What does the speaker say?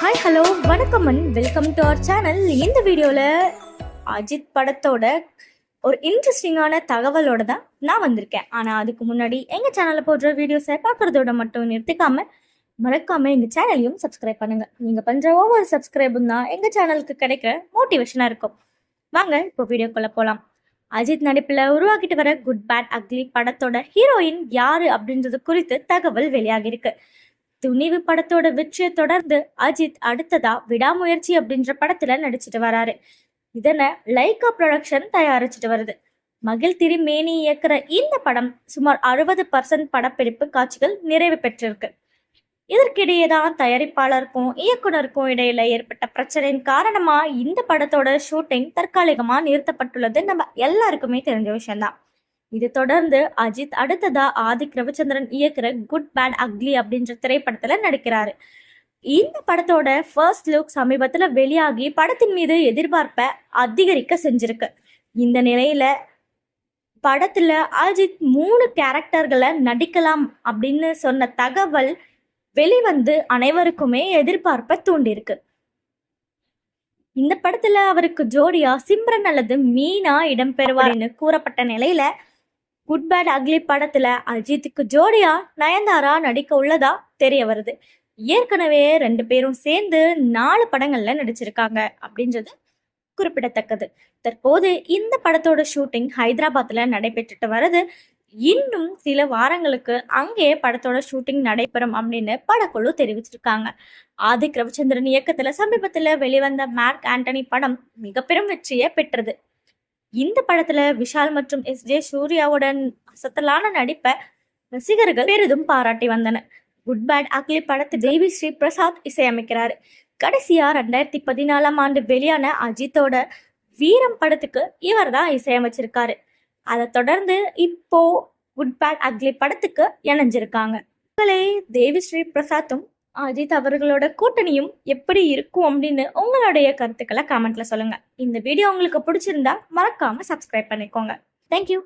Hi hello வணக்கம் and welcome to our channel இந்த வீடியோவில் அஜித் படத்தோட ஒரு இன்ட்ரெஸ்டிங்கான தகவலோட தான் நான் வந்திருக்கேன். ஆனால் அதுக்கு முன்னாடி எங்கள் சேனலில் போடுற வீடியோஸை பார்க்குறதோட மட்டும் நிறுத்திக்காமல் மறக்காமல் எங்கள் சேனலையும் சப்ஸ்கிரைப் பண்ணுங்கள் நீங்கள் பண்ணுற ஒவ்வொரு சப்ஸ்கிரைபும் தான் எங்கள் சேனலுக்கு கிடைக்கிற மோட்டிவேஷனாக இருக்கும். வாங்க இப்போ வீடியோக்குள்ளே போகலாம் அஜித் நடிப்பில் உருவாக்கிட்டு வர குட் பேட் அக்லி படத்தோட ஹீரோயின் யாரு அப்படின்றது குறித்து தகவல் வெளியாகிருக்கு துணிவு படத்தோட வெற்றியை தொடர்ந்து அஜித் அடுத்ததா விடாமுயற்சி அப்படின்ற படத்துல நடிச்சிட்டு வராரு. இதனை லைகா ப்ரொடக்ஷன் தயாரிச்சிட்டு வருது. மகிழ் திருமேனி இயக்குற இந்த படம் சுமார் அறுபது பர்சன்ட் படப்பிடிப்பு காட்சிகள் நிறைவு பெற்றிருக்கு. இதற்கிடையே தான் தயாரிப்பாளருக்கும் இயக்குனருக்கும் இடையில ஏற்பட்ட பிரச்சனையின் காரணமா இந்த படத்தோட ஷூட்டிங் தற்காலிகமா நிறுத்தப்பட்டுள்ளது நம்ம எல்லாருக்குமே தெரிஞ்ச விஷயம்தான். இது தொடர்ந்து அஜித் அடுத்ததா ஆதிக் ரவிச்சந்திரன் இயக்குற குட் பேட் அக்லி அப்படின்ற திரைப்படத்துல நடிக்கிறாரு. இந்த படத்தோட ஃபர்ஸ்ட் லுக் சமீபத்துல வெளியாகி படத்தின் மீது எதிர்பார்ப்பை அதிகரிக்க செஞ்சிருக்கு. இந்த நிலையில படத்துல அஜித் மூணு கேரக்டர்களை நடிக்கலாம் அப்படின்னு சொன்ன தகவல் வெளிவந்து அனைவருக்குமே எதிர்பார்ப்பை தூண்டிருக்கு இந்த படத்துல அவருக்கு ஜோடியா சிம்ரன் அல்லது மீனா இடம்பெறுவார்னு கூறப்பட்ட நிலையில குட் பேட் அக்லி படத்துல அஜித்துக்கு ஜோடியா நயன்தாரா நடிக்க உள்ளதா தெரிய வருது. ஏற்கனவே ரெண்டு பேரும் சேர்ந்து நாலு படங்கள்ல நடிச்சிருக்காங்க அப்படின்றது குறிப்பிடத்தக்கது. தற்போது இந்த படத்தோட ஷூட்டிங் ஹைதராபாத்ல நடைபெற்றுட்டு வருது. இன்னும் சில வாரங்களுக்கு அங்கே படத்தோட ஷூட்டிங் நடைபெறும் அப்படின்னு படக்குழு தெரிவிச்சிருக்காங்க. ஆதிக் ரவிச்சந்திரன் இயக்கத்துல சமீபத்துல வெளிவந்த மார்க் ஆண்டனி படம் மிக பெரும் வெற்றியை பெற்றது. இந்த படத்துல விஷால் மற்றும் எஸ் ஜே சூர்யாவுடன் அசத்தலான நடிப்பை ரசிகர்கள் பெரிதும் பாராட்டி வந்தனர். குட் பேட் அக்லி படத்து தேவி ஸ்ரீ பிரசாத் இசையமைக்கிறார். கடைசியா ரெண்டாயிரத்தி பதினாலாம் ஆண்டு வெளியான அஜித்தோட வீரம் படத்துக்கு இவர் தான் இசையமைச்சிருக்காரு. அதை தொடர்ந்து இப்போ குட் பேட் அக்லி படத்துக்கு இணைஞ்சிருக்காங்க. தேவி ஸ்ரீ பிரசாத்தும் அஜித் அவர்களோட கூட்டணியும் எப்படி இருக்கும் அப்படின்னு உங்களுடைய கருத்துக்களை கமெண்ட்ல சொல்லுங்க. இந்த வீடியோ உங்களுக்கு பிடிச்சிருந்தா மறக்காம சப்ஸ்கிரைப் பண்ணிக்கோங்க. தேங்க்யூ